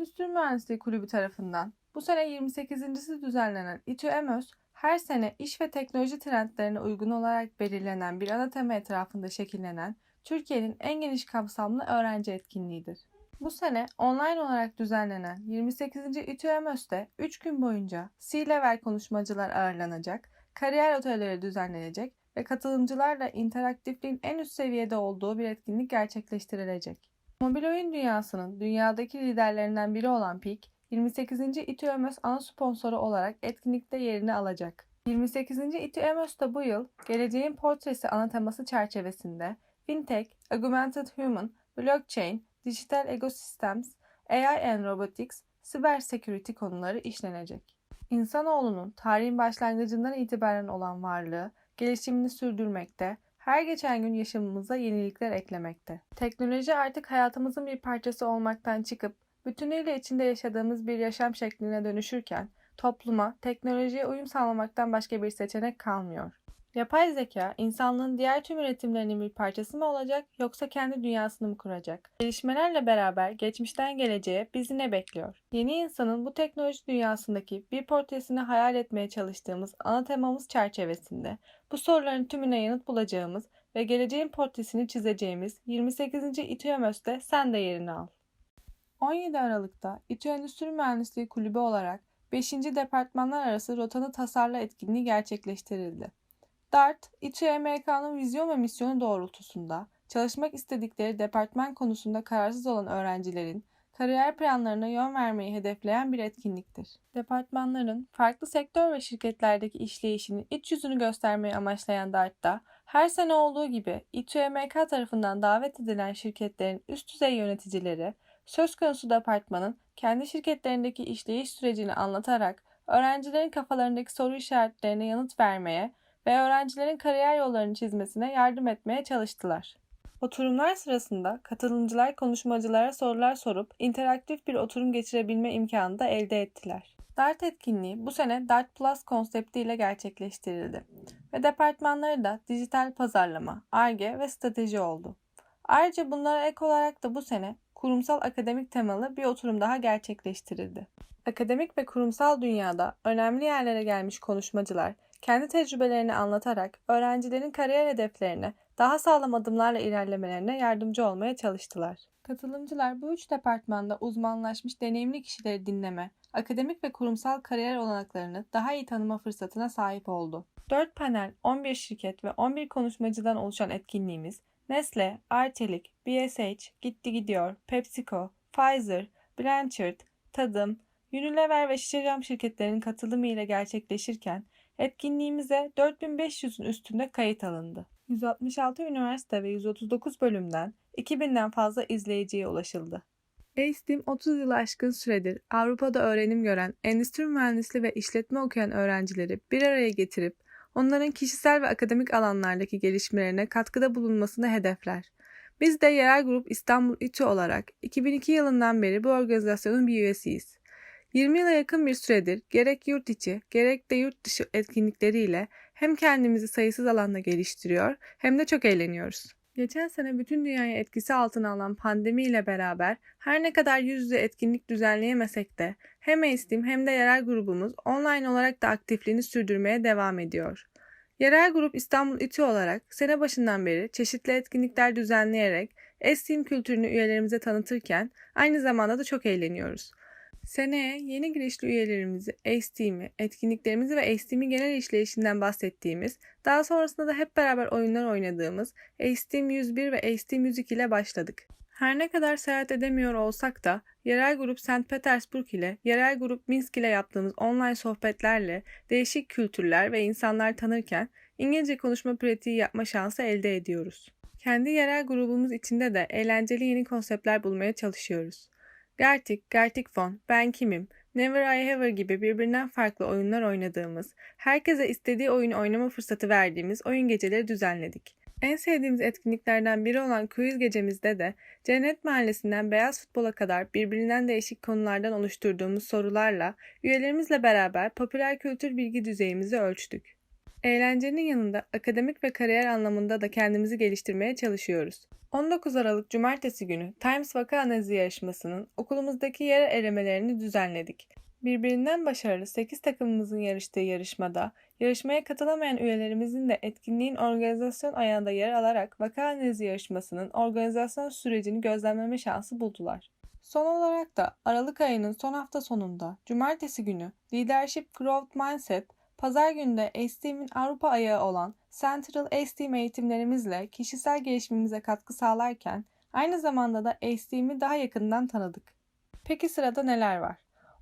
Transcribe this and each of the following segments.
Endüstri Mühendisliği Kulübü tarafından bu sene 28.si düzenlenen İTÜ EMÖS, her sene iş ve teknoloji trendlerine uygun olarak belirlenen bir ana tema etrafında şekillenen Türkiye'nin en geniş kapsamlı öğrenci etkinliğidir. Bu sene online olarak düzenlenen 28. İTÜ EMÖS'te 3 gün boyunca C-Level konuşmacılar ağırlanacak, kariyer otelleri düzenlenecek ve katılımcılarla interaktifliğin en üst seviyede olduğu bir etkinlik gerçekleştirilecek. Mobil oyun dünyasının dünyadaki liderlerinden biri olan Peak, 28. İTÜ EMÖS ana sponsoru olarak etkinlikte yerini alacak. 28. İTÜ EMÖS da bu yıl Geleceğin Portresi ana teması çerçevesinde Fintech, Augmented Human, Blockchain, Digital Ecosystems, AI and Robotics, Cyber Security konuları işlenecek. İnsanoğlunun tarihin başlangıcından itibaren olan varlığı, gelişimini sürdürmekte, her geçen gün yaşamımıza yenilikler eklemekte. Teknoloji artık hayatımızın bir parçası olmaktan çıkıp bütünüyle içinde yaşadığımız bir yaşam şekline dönüşürken topluma, teknolojiye uyum sağlamaktan başka bir seçenek kalmıyor. Yapay zeka, insanlığın diğer tüm üretimlerinin bir parçası mı olacak yoksa kendi dünyasını mı kuracak? Gelişmelerle beraber geçmişten geleceğe bizi ne bekliyor? Yeni insanın bu teknoloji dünyasındaki bir portresini hayal etmeye çalıştığımız ana temamız çerçevesinde bu soruların tümüne yanıt bulacağımız ve geleceğin portresini çizeceğimiz 28. İTÜ sen de yerini al. 17 Aralık'ta İTÜ Endüstri Mühendisliği Kulübü olarak 5. Departmanlar Arası Rotanı Tasarla etkinliği gerçekleştirildi. DART, İTÜ EMK'nın vizyon ve misyonu doğrultusunda çalışmak istedikleri departman konusunda kararsız olan öğrencilerin kariyer planlarına yön vermeyi hedefleyen bir etkinliktir. Departmanların farklı sektör ve şirketlerdeki işleyişinin iç yüzünü göstermeyi amaçlayan DART'ta her sene olduğu gibi İTÜ EMK tarafından davet edilen şirketlerin üst düzey yöneticileri söz konusu departmanın kendi şirketlerindeki işleyiş sürecini anlatarak öğrencilerin kafalarındaki soru işaretlerine yanıt vermeye ve öğrencilerin kariyer yollarını çizmesine yardım etmeye çalıştılar. Oturumlar sırasında katılımcılar konuşmacılara sorular sorup interaktif bir oturum geçirebilme imkanı da elde ettiler. DART etkinliği bu sene DART Plus konseptiyle gerçekleştirildi ve departmanları da dijital pazarlama, ARGE ve strateji oldu. Ayrıca bunlara ek olarak da bu sene kurumsal akademik temalı bir oturum daha gerçekleştirildi. Akademik ve kurumsal dünyada önemli yerlere gelmiş konuşmacılar kendi tecrübelerini anlatarak öğrencilerin kariyer hedeflerine daha sağlam adımlarla ilerlemelerine yardımcı olmaya çalıştılar. Katılımcılar bu üç departmanda uzmanlaşmış deneyimli kişileri dinleme, akademik ve kurumsal kariyer olanaklarını daha iyi tanıma fırsatına sahip oldu. 4 panel, 11 şirket ve 11 konuşmacıdan oluşan etkinliğimiz Nestle, Arçelik, BSH, Gitti Gidiyor, PepsiCo, Pfizer, Blanchard, Tadım, Unilever ve Şişecam şirketlerinin katılımı ile gerçekleşirken etkinliğimize 4500'ün üstünde kayıt alındı. 166 üniversite ve 139 bölümden 2000'den fazla izleyiciye ulaşıldı. ACEDIM 30 yıl aşkın süredir Avrupa'da öğrenim gören, endüstri mühendisliği ve işletme okuyan öğrencileri bir araya getirip onların kişisel ve akademik alanlardaki gelişmelerine katkıda bulunmasını hedefler. Biz de Yerel Grup İstanbul İTÜ olarak 2002 yılından beri bu organizasyonun bir üyesiyiz. 20 yıla yakın bir süredir gerek yurt içi gerek de yurt dışı etkinlikleriyle hem kendimizi sayısız alanda geliştiriyor hem de çok eğleniyoruz. Geçen sene bütün dünyayı etkisi altına alan pandemi ile beraber her ne kadar yüz yüze etkinlik düzenleyemesek de hem ESTİM hem de yerel grubumuz online olarak da aktifliğini sürdürmeye devam ediyor. Yerel grup İstanbul İTÜ olarak sene başından beri çeşitli etkinlikler düzenleyerek ESTİM kültürünü üyelerimize tanıtırken aynı zamanda da çok eğleniyoruz. Seneye yeni girişli üyelerimizi ACE etkinliklerimizi ve ACE genel işleyişinden bahsettiğimiz, daha sonrasında da hep beraber oyunlar oynadığımız ACE 101 ve ACE 102 ile başladık. Her ne kadar seyahat edemiyor olsak da yerel grup St. Petersburg ile yerel grup Minsk ile yaptığımız online sohbetlerle değişik kültürler ve insanlar tanırken İngilizce konuşma pratiği yapma şansı elde ediyoruz. Kendi yerel grubumuz içinde de eğlenceli yeni konseptler bulmaya çalışıyoruz. Gertik, Gertik Fon, Ben Kimim, Never I Ever gibi birbirinden farklı oyunlar oynadığımız, herkese istediği oyunu oynama fırsatı verdiğimiz oyun geceleri düzenledik. En sevdiğimiz etkinliklerden biri olan quiz gecemizde de Cennet Mahallesi'nden beyaz futbola kadar birbirinden değişik konulardan oluşturduğumuz sorularla üyelerimizle beraber popüler kültür bilgi düzeyimizi ölçtük. Eğlencenin yanında akademik ve kariyer anlamında da kendimizi geliştirmeye çalışıyoruz. 19 Aralık Cumartesi günü Times Vaka Analizi yarışmasının okulumuzdaki yer elemelerini düzenledik. Birbirinden başarılı 8 takımımızın yarıştığı yarışmada, yarışmaya katılamayan üyelerimizin de etkinliğin organizasyon ayağında yer alarak vaka analizi yarışmasının organizasyon sürecini gözlemleme şansı buldular. Son olarak da Aralık ayının son hafta sonunda Cumartesi günü Leadership Growth Mindset, Pazar günü de Esteem'in Avrupa ayağı olan Central Esteem eğitimlerimizle kişisel gelişimimize katkı sağlarken aynı zamanda da Esteem'i daha yakından tanıdık. Peki sırada neler var?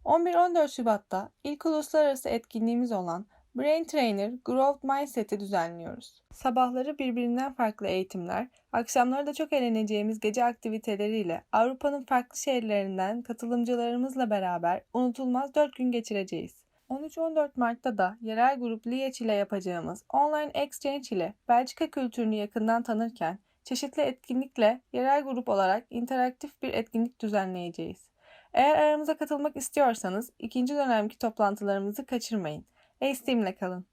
11-14 Şubat'ta ilk uluslararası etkinliğimiz olan Brain Trainer Growth Mindset'i düzenliyoruz. Sabahları birbirinden farklı eğitimler, akşamları da çok eğleneceğimiz gece aktiviteleriyle Avrupa'nın farklı şehirlerinden katılımcılarımızla beraber unutulmaz 4 gün geçireceğiz. 13-14 Mart'ta da yerel grup Liège ile yapacağımız online exchange ile Belçika kültürünü yakından tanırken çeşitli etkinlikle yerel grup olarak interaktif bir etkinlik düzenleyeceğiz. Eğer aramıza katılmak istiyorsanız ikinci dönemki toplantılarımızı kaçırmayın. Esteem'le kalın.